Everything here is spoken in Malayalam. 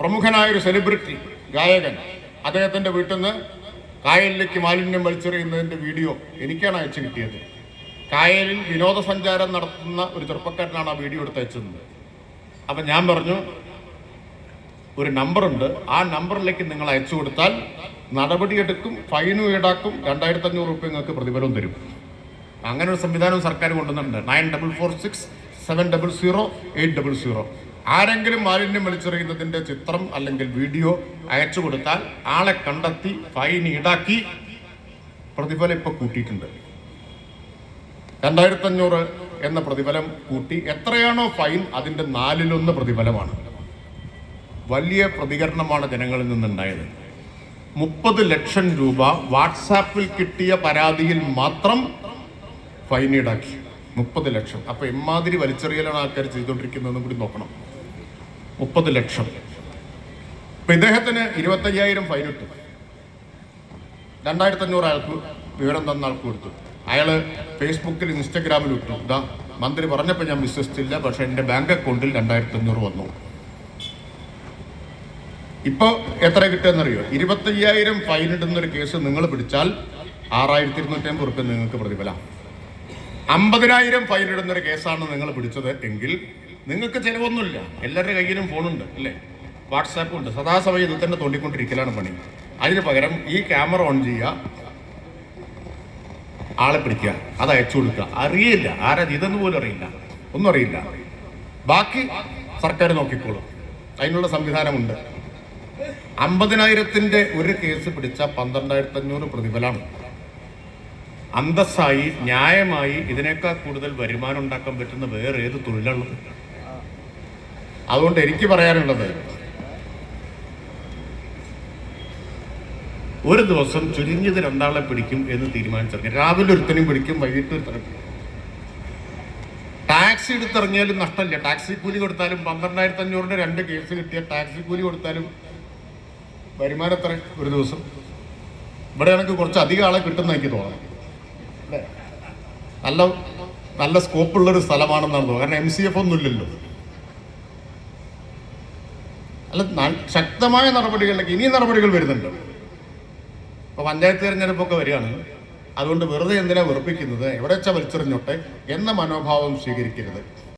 പ്രമുഖനായ ഒരു സെലിബ്രിറ്റി ഗായകൻ. അദ്ദേഹത്തിന്റെ വീട്ടിൽ നിന്ന് കായലിലേക്ക് മാലിന്യം വലിച്ചെറിയുന്നതിന്റെ വീഡിയോ എനിക്കാണ് അയച്ചു കിട്ടിയത്. കായലിൽ വിനോദസഞ്ചാരം നടത്തുന്ന ഒരു ചെറുപ്പക്കാരനാണ് ആ വീഡിയോ എടുത്ത് അയച്ചത്. അപ്പം ഞാൻ പറഞ്ഞു ഒരു നമ്പറുണ്ട്. ആ നമ്പറിലേക്ക് നിങ്ങൾ അയച്ചു കൊടുത്താൽ നടപടിയെടുക്കും ഫൈനും ഈടാക്കും രണ്ടായിരത്തി അഞ്ഞൂറ് റുപ്യ നിങ്ങൾക്ക് പ്രതിഫലം തരും. അങ്ങനെ ഒരു സംവിധാനം സർക്കാർ കൊണ്ടുവന്നിട്ടുണ്ട്. Nine double four six seven double zero eight double zero. ആരെങ്കിലും മാലിന്യം വലിച്ചെറിയുന്നതിന്റെ ചിത്രം അല്ലെങ്കിൽ വീഡിയോ അയച്ചു കൊടുത്താൽ ആളെ കണ്ടെത്തി ഫൈൻ ഈടാക്കി പ്രതിഫലം ഇപ്പോൾ കൂട്ടിയിട്ടുണ്ട്. രണ്ടായിരത്തി അഞ്ഞൂറ് എന്ന പ്രതിഫലം കൂട്ടി എത്രയാണോ ഫൈൻ അതിന്റെ നാലിലൊന്ന് പ്രതിഫലമാണ്. വലിയ പ്രതികരണമാണ് ജനങ്ങളിൽ നിന്നുണ്ടായത്. മുപ്പത് ലക്ഷം രൂപ വാട്സാപ്പിൽ കിട്ടിയ പരാതിയിൽ മാത്രം ഫൈൻ ഈടാക്കി. മുപ്പത് ലക്ഷം. അപ്പോൾ എമ്മാതിരി വലിച്ചെറിയലാണ് ആൾക്കാർ ചെയ്തുകൊണ്ടിരിക്കുന്നതെന്നും കൂടി നോക്കണം. മുപ്പത് ലക്ഷം. ഇപ്പൊ ഇദ്ദേഹത്തിന് ഇരുപത്തയ്യായിരം ഫൈൻ ഇട്ടു. രണ്ടായിരത്തി അഞ്ഞൂറ് അയാൾക്ക് വിവരം തന്ന ആൾക്ക് കൊടുത്തു. അയാൾ ഫേസ്ബുക്കിൽ ഇൻസ്റ്റഗ്രാമിൽ ഇട്ടു. ഇതാ മന്ത്രി പറഞ്ഞപ്പോൾ ഞാൻ വിശ്വസിച്ചില്ല പക്ഷെ എന്റെ ബാങ്ക് അക്കൗണ്ടിൽ രണ്ടായിരത്തി അഞ്ഞൂറ് വന്നു. ഇപ്പോൾ എത്ര കിട്ടുമെന്നറിയോ? ഇരുപത്തയ്യായിരം ഫൈൻ ഇടുന്ന ഒരു കേസ് നിങ്ങൾ പിടിച്ചാൽ ആറായിരത്തി ഇരുന്നൂറ്റി അമ്പത് റുപ്യ നിങ്ങൾക്ക് പ്രതിഫലം. അമ്പതിനായിരം ഫൈൻ ഇടുന്ന ഒരു കേസാണ് നിങ്ങൾ പിടിച്ചത് എങ്കിൽ നിങ്ങൾക്ക് ചിലവൊന്നുമില്ല. എല്ലാവരുടെ കയ്യിലും ഫോണുണ്ട് അല്ലേ? വാട്സാപ്പ് ഉണ്ട്. സദാസമയം ഇത് തന്നെ തോണ്ടിക്കൊണ്ടിരിക്കലാണ് പണി. അതിന് പകരം ഈ ക്യാമറ ഓൺ ചെയ്യുക ആളെ പിടിക്കുക അത് അയച്ചു കൊടുക്കുക. അറിയില്ല. ആരാ ഇതെന്ന് പോലും അറിയില്ല. ഒന്നും അറിയില്ല. ബാക്കി സർക്കാർ നോക്കിക്കോളും. അതിനുള്ള സംവിധാനമുണ്ട്. അമ്പതിനായിരത്തിന്റെ ഒരു കേസ് പിടിച്ച പന്ത്രണ്ടായിരത്തി അഞ്ഞൂറ് പ്രതിഫലമാണ്. അന്തസ്സായി ന്യായമായി ഇതിനേക്കാൾ കൂടുതൽ വരുമാനം ഉണ്ടാക്കാൻ പറ്റുന്ന വേറെ ഏത് തൊഴിലുള്ളത് അതുകൊണ്ട് എനിക്ക് പറയാനുള്ളത് ഒരു ദിവസം ചുരുങ്ങിയത് രണ്ടാളെ പിടിക്കും എന്ന് തീരുമാനിച്ചിറങ്ങി രാവിലെ ഒരുത്തനും പിടിക്കും വൈകിട്ട് ഒരുത്തനും ടാക്സി എടുത്തിറങ്ങിയാലും നഷ്ടമില്ല. ടാക്സി കൂലി കൊടുത്താലും പന്ത്രണ്ടായിരത്തി അഞ്ഞൂറിന്റെ രണ്ട് കേസ് കിട്ടിയ ടാക്സി കൂലി കൊടുത്താലും വരുമാനം എത്ര? ഒരു ദിവസം. ഇവിടെ എനിക്ക് കുറച്ച് അധികം ആളെ കിട്ടുന്ന എനിക്ക് അല്ലേ? നല്ല നല്ല സ്കോപ്പുള്ളൊരു സ്ഥലമാണെന്നാണ് തോന്നുന്നത്. കാരണം എം സി എഫ് ഒന്നും ഇല്ലല്ലോ. അല്ല ശക്തമായ നടപടികളിലേക്ക് ഇനിയും നടപടികൾ വരുന്നുണ്ട്. ഇപ്പൊ പഞ്ചായത്ത് തിരഞ്ഞെടുപ്പൊക്കെ വരികയാണ്. അതുകൊണ്ട് വെറുതെ എന്തിനാ വെറുപ്പിക്കുന്നത്? എവിടെ വെച്ചാൽ വലിച്ചെറിഞ്ഞോട്ടെ? എന്ന മനോഭാവം സ്വീകരിക്കരുത്.